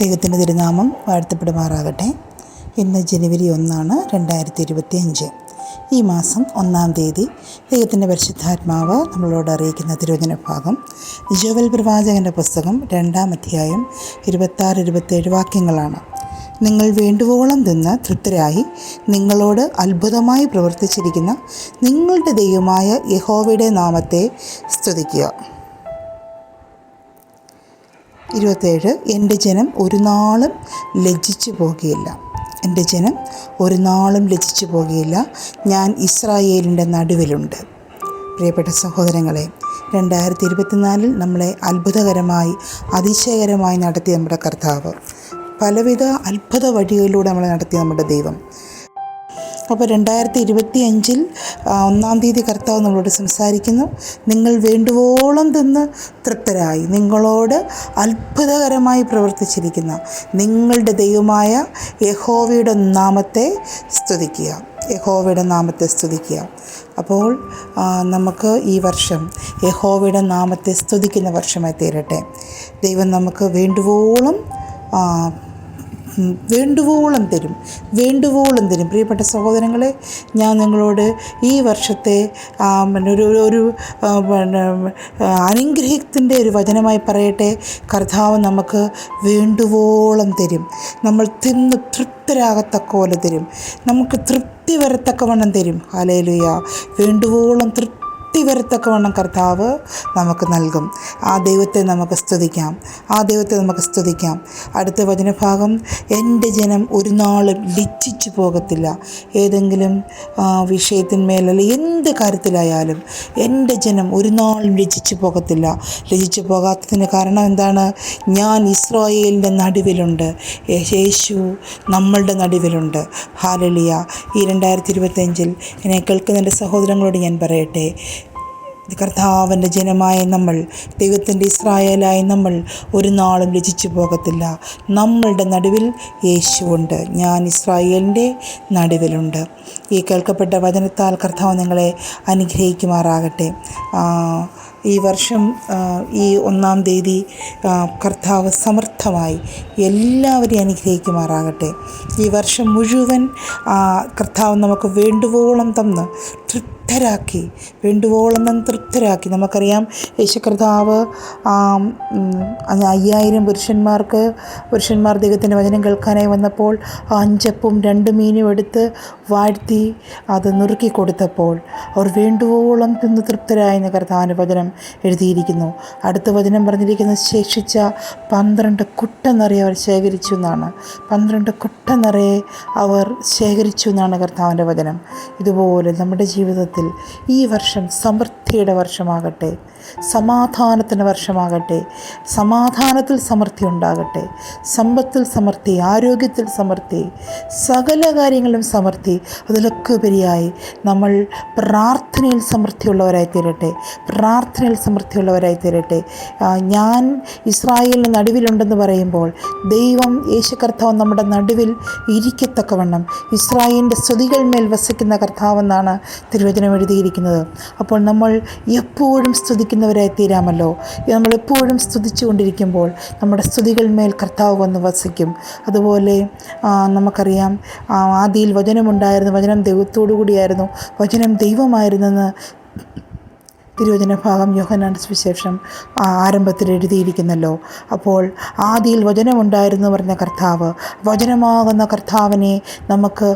ദൈവത്തിന്റെ തിരുനാമം വാഴ്ത്തപ്പെടുമാറാകട്ടെ. ഇന്ന് ജനുവരി ഒന്നാണ് രണ്ടായിരത്തി ഇരുപത്തി അഞ്ച് ഈ മാസം ഒന്നാം തീയതി ദൈവത്തിന്റെ പരിശുദ്ധാത്മാവ് നമ്മളോട് അറിയിക്കുന്ന തിരുവചന ഭാഗം. ജോവൽ പ്രവാചകന്റെ പുസ്തകം രണ്ടാം അധ്യായം ഇരുപത്താറ് ഇരുപത്തേഴ് വാക്യങ്ങളാണ്. നിങ്ങൾ വേണ്ടുവോളം നിന്ന് തൃപ്തരായി നിങ്ങളോട് അത്ഭുതമായി പ്രവർത്തിച്ചിരിക്കുന്ന നിങ്ങളുടെ ദൈവമായ യഹോവയുടെ നാമത്തെ സ്തുതിക്കുക. ഇരുപത്തേഴ് എന്റെ ജനം ഒരു നാളും ലജ്ജിച്ചു പോകുകയില്ല. എന്റെ ജനം ഒരു നാളും ലജ്ജിച്ചു പോകുകയില്ല. ഞാൻ ഇസ്രായേലിന്റെ നടുവിലുണ്ട്. പ്രിയപ്പെട്ട സഹോദരങ്ങളെ രണ്ടായിരത്തി ഇരുപത്തിനാലിൽ നമ്മളെ അത്ഭുതകരമായി അതിശയകരമായി നടത്തിയ നമ്മുടെ കർത്താവ്. പലവിധ അത്ഭുത വഴികളിലൂടെ നമ്മളെ നടത്തിയ നമ്മുടെ ദൈവം. അപ്പോൾ രണ്ടായിരത്തി ഇരുപത്തി അഞ്ചിൽ ഒന്നാം തീയതി കർത്താവ് നമ്മളോട് സംസാരിക്കുന്നു. നിങ്ങൾ വേണ്ടുവോളം തിന്ന് തൃപ്തരായി. നിങ്ങളോട് അത്ഭുതകരമായി പ്രവർത്തിച്ചിരിക്കുന്ന നിങ്ങളുടെ ദൈവമായ യഹോവയുടെ നാമത്തെ സ്തുതിക്കുക. യഹോവയുടെ നാമത്തെ സ്തുതിക്കുക. അപ്പോൾ നമുക്ക് ഈ വർഷം യഹോവയുടെ നാമത്തെ സ്തുതിക്കുന്ന വർഷമായി തീരട്ടെ. ദൈവം നമുക്ക് വേണ്ടുവോളം വേണ്ടുവോളം തരും വേണ്ടുവോളം തരും. പ്രിയപ്പെട്ട സഹോദരങ്ങളെ ഞാൻ നിങ്ങളോട് ഈ വർഷത്തെ പിന്നെ ഒരു ഒരു- പിന്നെ അനുഗ്രഹത്തിന്റെ ഒരു വചനമായി പറയട്ടെ. കർത്താവ് നമുക്ക് വേണ്ടുവോളം തരും. നമ്മൾ തിന്ന് തൃപ്തരാകത്തക്കോലെ തരും. നമുക്ക് തൃപ്തി വരത്തക്കവണ്ണം തരും. ഹാലേലുയ വേണ്ടുവോളം തൃപ്തി തൃപ്തി വരത്തക്കവണ്ണം കർത്താവ് നമുക്ക് നൽകും. ആ ദൈവത്തെ നമുക്ക് സ്തുതിക്കാം. ആ ദൈവത്തെ നമുക്ക് സ്തുതിക്കാം. അടുത്ത വചനഭാഗം എന്റെ ജനം ഒരു നാളും ലജ്ജിച്ചു പോകത്തില്ല. ഏതെങ്കിലും വിഷയത്തിന്മേലല്ല എന്ത് കാര്യത്തിലായാലും എന്റെ ജനം ഒരു നാളും ലജ്ജിച്ചു പോകത്തില്ല. ലജ്ജിച്ചു പോകാത്തതിന് കാരണം എന്താണ്? ഞാൻ ഇസ്രായേലിന്റെ നടുവിലുണ്ട്. യേശു നമ്മളുടെ നടുവിലുണ്ട്. ഹാലലിയ. ഈ രണ്ടായിരത്തി ഇരുപത്തഞ്ചിൽ എന്നെ കേൾക്കുന്ന എന്റെ സഹോദരങ്ങളോട് ഞാൻ പറയട്ടെ. കർത്താവിന്റെ ജനമായ നമ്മൾ ദൈവത്തിന്റെ ഇസ്രായേലായി നമ്മൾ ഒരു നാളും രചിച്ചു പോകത്തില്ല. നമ്മളുടെ നടുവിൽ യേശുവുണ്ട്. ഞാൻ ഇസ്രായേലിന്റെ നടുവിലുണ്ട്. ഈ കേൾക്കപ്പെട്ട വചനത്താൽ കർത്താവ് നിങ്ങളെ അനുഗ്രഹിക്കുമാറാകട്ടെ. ഈ വർഷം ഈ ഒന്നാം തീയതി കർത്താവ് സമർത്ഥമായി എല്ലാവരെയും അനുഗ്രഹിക്കുമാറാകട്ടെ. ഈ വർഷം മുഴുവൻ കർത്താവ് നമുക്ക് വേണ്ടുവോളം തന്ന് തൃപ്തരാക്കി വേണ്ടുവോളം തൃപ്തരാക്കി. നമുക്കറിയാം യേശു കർത്താവ് ആ, ഉം, അന്ന് അയ്യായിരം പുരുഷന്മാർക്ക് പുരുഷന്മാർ ദൈവത്തിന്റെ വചനം കേൾക്കാനായി വന്നപ്പോൾ അഞ്ചപ്പും രണ്ട് മീനും എടുത്ത് വാഴ്ത്തി അത് നുറുക്കി കൊടുത്തപ്പോൾ അവർ വേണ്ടുവോളം തിന്ന് തൃപ്തരായെന്ന് കർത്താവിന്റെ വചനം എഴുതിയിരിക്കുന്നു. അടുത്ത വചനം പറഞ്ഞിരിക്കുന്ന ശേഷിച്ച പന്ത്രണ്ട് കുട്ട നിറയെ അവർ ശേഖരിച്ചു എന്നാണ്. പന്ത്രണ്ട് കുട്ട നിറയെ അവർ ശേഖരിച്ചു എന്നാണ് കർത്താവിന്റെ വചനം. ഇതുപോലെ നമ്മുടെ ജീവിതത്തിൽ ഈ വർഷം സമൃദ്ധിയുടെ വർഷമാകട്ടെ സമാധാനത്തിന്റെ വർഷമാകട്ടെ സമാധാനത്തിൽ സമൃദ്ധി ഉണ്ടാകട്ടെ സമ്പത്തിൽ സമൃദ്ധി ആരോഗ്യത്തിൽ സമൃദ്ധി സകല കാര്യങ്ങളിലും സമൃദ്ധി അതിലൊക്കെ ഉപരിയായി നമ്മൾ പ്രാർത്ഥനയിൽ സമൃദ്ധിയുള്ളവരായി തീരട്ടെ പ്രാർത്ഥനയിൽ സമൃദ്ധിയുള്ളവരായി തീരട്ടെ ഞാൻ ഇസ്രായേലിന് നടുവിലുണ്ടെന്ന് പറയുമ്പോൾ ദൈവം യേശു കർത്താവ് നമ്മുടെ നടുവിൽ ഇരിക്കത്തക്കവണ്ണം ഇസ്രായേലിന്റെ സ്തുതികൾ മേൽ വസിക്കുന്ന കർത്താവെന്നാണ് തിരുവചനം എഴുതിയിരിക്കുന്നത്. അപ്പോൾ നമ്മൾ എപ്പോഴും സ്തുതിക്കുന്നവരായി തീരാമല്ലോ. നമ്മൾ എപ്പോഴും സ്തുതിച്ചു കൊണ്ടിരിക്കുമ്പോൾ നമ്മുടെ സ്തുതികൾ മേൽ കർത്താവ് വന്ന് വസിക്കും. അതുപോലെ നമുക്കറിയാം ആദിയിൽ വചനമുണ്ടായിരുന്നു. വചനം ദൈവത്തോടു കൂടിയായിരുന്നു വചനം ദൈവമായിരുന്നെന്ന് തിരുവചന ഭാഗം യോഹനാന്റെ സുവിശേഷം ആരംഭത്തിൽ എഴുതിയിരിക്കുന്നല്ലോ. അപ്പോൾ ആദിയിൽ വചനമുണ്ടായിരുന്നു പറഞ്ഞ കർത്താവ്. വചനമാകുന്ന കർത്താവിനെ നമുക്ക്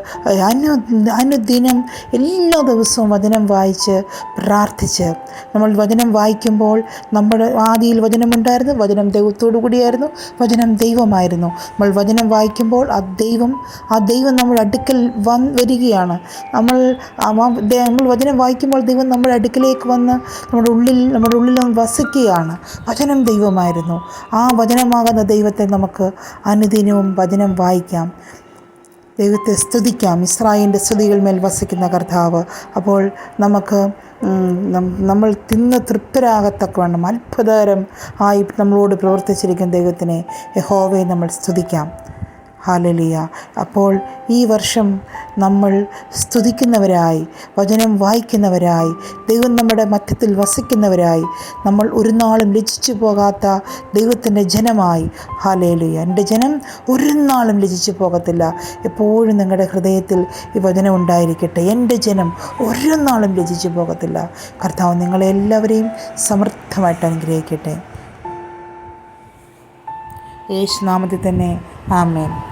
അനു അനുദിനം എല്ലാ ദിവസവും വചനം വായിച്ച് പ്രാർത്ഥിച്ച് നമ്മൾ വചനം വായിക്കുമ്പോൾ നമ്മുടെ ആദിയിൽ വചനമുണ്ടായിരുന്നു വചനം ദൈവത്തോടു കൂടിയായിരുന്നു വചനം ദൈവമായിരുന്നു. നമ്മൾ വചനം വായിക്കുമ്പോൾ ആ ദൈവം ആ ദൈവം നമ്മൾ അടുക്കൽ വന്ന് വരികയാണ്. നമ്മൾ നമ്മൾ വചനം വായിക്കുമ്പോൾ ദൈവം നമ്മുടെ അടുക്കലേക്ക് വന്ന് നമ്മുടെ ഉള്ളിൽ നമ്മുടെ ഉള്ളിൽ വസിക്കുകയാണ്. വചനം ദൈവമായിരുന്നു. ആ വചനമാകുന്ന ദൈവത്തെ നമുക്ക് അനുദിനവും വചനം വായിക്കാം. ദൈവത്തെ സ്തുതിക്കാം. ഇസ്രായേലിന്റെ സ്തുതികൾ മേൽ വസിക്കുന്ന കർത്താവ്. അപ്പോൾ നമുക്ക് നമ്മൾ തിന്ന് തൃപ്തരാകത്തക്കവണ്ണം അത്ഭുതകരം ആയി നമ്മളോട് പ്രവർത്തിച്ചിരിക്കുന്ന ദൈവത്തിനെ യഹോവയെ നമ്മൾ സ്തുതിക്കാം. ഹാലലിയ. അപ്പോൾ ഈ വർഷം നമ്മൾ സ്തുതിക്കുന്നവരായി വചനം വായിക്കുന്നവരായി ദൈവം നമ്മുടെ മധ്യത്തിൽ വസിക്കുന്നവരായി നമ്മൾ ഒരു നാളും ലജിച്ചു പോകാത്ത ദൈവത്തിന്റെ ജനമായി. ഹാലേലിയ. എന്റെ ജനം ഒരു നാളും ലജിച്ചു പോകത്തില്ല. എപ്പോഴും നിങ്ങളുടെ ഹൃദയത്തിൽ ഈ വചനം ഉണ്ടായിരിക്കട്ടെ. എന്റെ ജനം ഒരു നാളും ലജിച്ചു പോകത്തില്ല. കർത്താവ് നിങ്ങളെല്ലാവരെയും സമൃദ്ധമായിട്ട് അനുഗ്രഹിക്കട്ടെ. യേശുനാമത്തിൽ തന്നെ. ആമേൻ.